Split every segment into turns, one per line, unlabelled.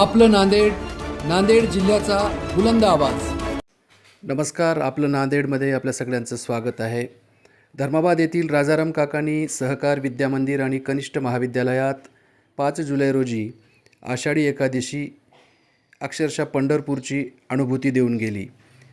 आपलं नांदेड नांदेड जिल्ह्याचा बुलंद आवाज. नमस्कार आपलं नांदेडमध्ये आपल्या सगळ्यांचं स्वागत आहे. धर्माबाद येथील राजाराम काकांनी सहकार विद्यामंदिर आणि कनिष्ठ महाविद्यालयात पाच जुलै रोजी आषाढी एकादशी अक्षरशः पंढरपूरची अनुभूती देऊन गेली.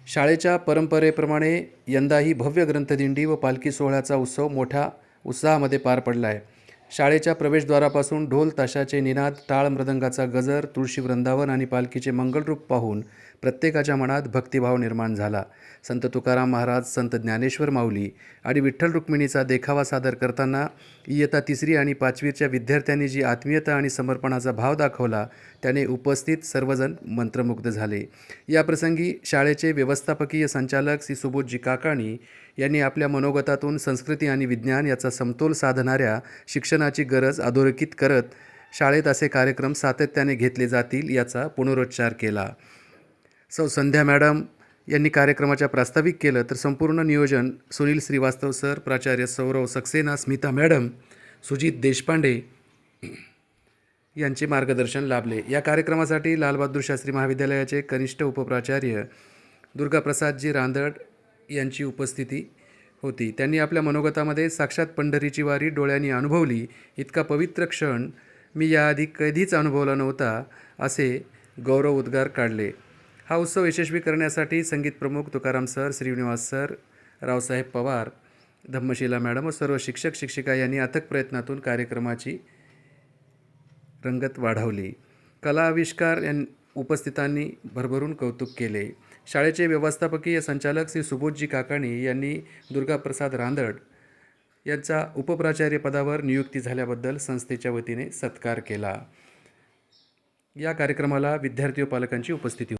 शाळेच्या परंपरेप्रमाणे यंदाही भव्य ग्रंथदिंडी व पालखी सोहळ्याचा उत्सव मोठ्या उत्साहामध्ये पार पडला आहे शाळेच्या प्रवेशद्वारापासून ढोल ताशाचे निनाद टाळ मृदंगाचा गजर तुळशी वृंदावन आणि पालखीचे मंगलरूप पाहून प्रत्येकाच्या मनात भक्तिभाव निर्माण झाला. संत तुकाराम महाराज संत ज्ञानेश्वर माऊली आणि विठ्ठल रुक्मिणीचा देखावा सादर करताना इयत्ता तिसरी आणि पाचवीच्या विद्यार्थ्यांनी जी आत्मीयता आणि समर्पणाचा भाव दाखवला त्याने उपस्थित सर्वजण मंत्रमुग्ध झाले. याप्रसंगी शाळेचे व्यवस्थापकीय संचालक श्री सुबोधजी काकाणी यांनी आपल्या मनोगतातून संस्कृती आणि विज्ञान याचा समतोल साधणाऱ्या शिक्षणाची गरज अधोरेखित करत शाळेत असे कार्यक्रम सातत्याने घेतले जातील याचा पुनरुच्चार केला. सौ. संध्या मॅडम यांनी कार्यक्रमाच्या प्रास्ताविक केलं तर संपूर्ण नियोजन सुनील श्रीवास्तव सर प्राचार्य सौरव सक्सेना स्मिता मॅडम सुजित देशपांडे यांचे मार्गदर्शन लाभले. या कार्यक्रमासाठी लालबहादूर शास्त्री महाविद्यालयाचे कनिष्ठ उपप्राचार्य दुर्गाप्रसादजी रांदड यांची उपस्थिती होती. त्यांनी आपल्या मनोगतामध्ये साक्षात पंढरीची वारी डोळ्यांनी अनुभवली. इतका पवित्र क्षण मी याआधी कधीच अनुभवला नव्हता असे गौरव उद्गार काढले. हा उत्सव यशस्वी करण्यासाठी संगीत प्रमुख Tukaram sir Shrinivas sir Raosaheb Pawar Dhammashila madam व सर्व शिक्षक शिक्षिका यांनी अथक प्रयत्नातून कार्यक्रमाची रंगत वाढवली. कला आविष्कार यां उपस्थितांनी भरभरून कौतुक केले. शाळेचे व्यवस्थापकीय संचालक श्री सुबोधजी काकाणी यांनी दुर्गाप्रसाद रांदड यांचा उपप्राचार्य पदावर नियुक्ती झाल्याबद्दल संस्थेच्या वतीने सत्कार केला. या कार्यक्रमाला विद्यार्थी व पालकांची उपस्थिती